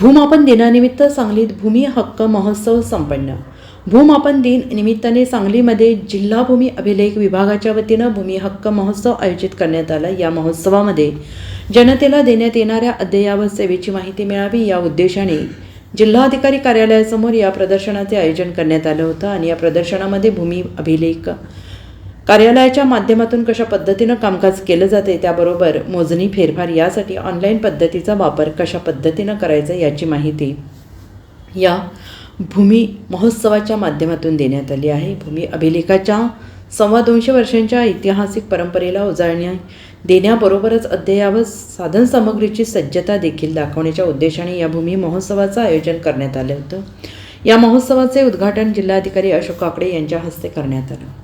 भूमापन दिनानिमित्त सांगलीत भूमी हक्क महोत्सव संपन्न. भूमापन दिन निमित्ताने सांगलीमध्ये जिल्हा भूमी अभिलेख विभागाच्या वतीनं भूमी हक्क महोत्सव आयोजित करण्यात आला. या महोत्सवामध्ये जनतेला देण्यात येणाऱ्या अद्ययावत सेवेची माहिती मिळावी या उद्देशाने जिल्हाधिकारी कार्यालयासमोर या प्रदर्शनाचे आयोजन करण्यात आलं होतं आणि या प्रदर्शनामध्ये भूमी अभिलेख कार्यालयाच्या माध्यमातून कशा पद्धतीनं कामकाज केलं जाते त्याबरोबर मोजणी फेरफार यासाठी ऑनलाईन पद्धतीचा वापर कशा पद्धतीनं करायचा याची माहिती या भूमी महोत्सवाच्या माध्यमातून देण्यात आली आहे. भूमी अभिलेखाच्या सव्वा दोनशे वर्षांच्या ऐतिहासिक परंपरेला उजाळण्या देण्याबरोबरच अद्ययावत साधनसामग्रीची सज्जता देखील दाखवण्याच्या उद्देशाने या भूमी महोत्सवाचं आयोजन करण्यात आलं होतं. या महोत्सवाचे उद्घाटन जिल्हाधिकारी अशोक काकडे यांच्या हस्ते करण्यात आलं.